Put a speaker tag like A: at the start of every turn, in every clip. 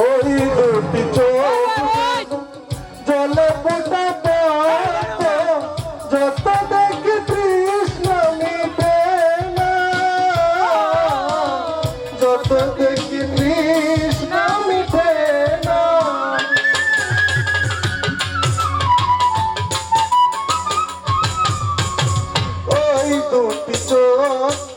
A: ওই দুটি চোখ Oh.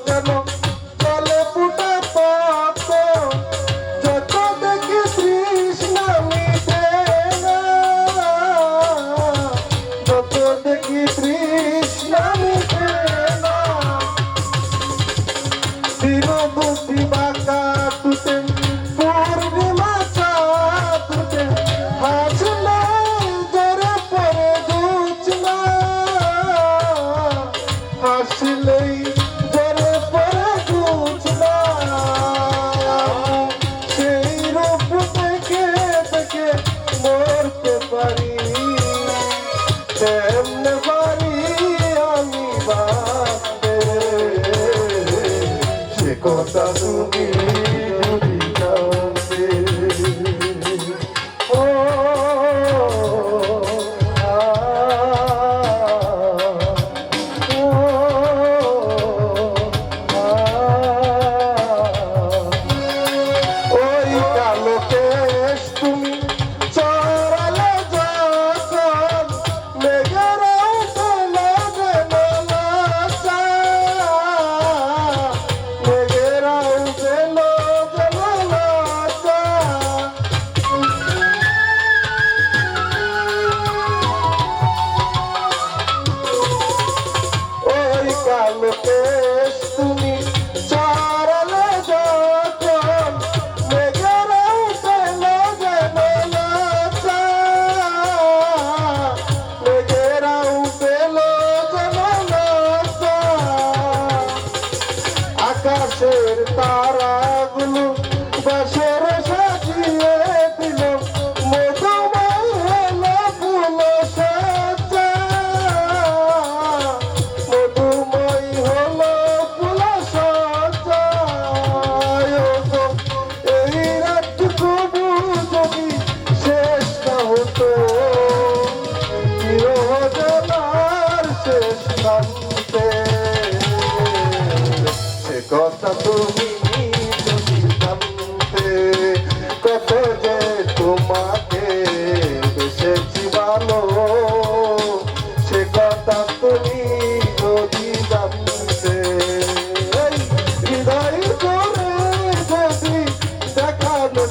A: কথা তুমি আকাশের তারাগুলো বসে কথা তুমি যদি জানতে, কত তোমাকে বেসেছি ভালো, সে কথা তুমি যদি জানতে হৃদয় করে যদি দেখানো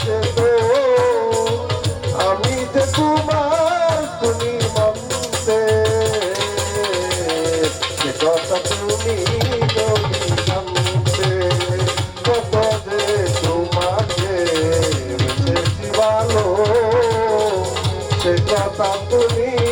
A: papo lindo.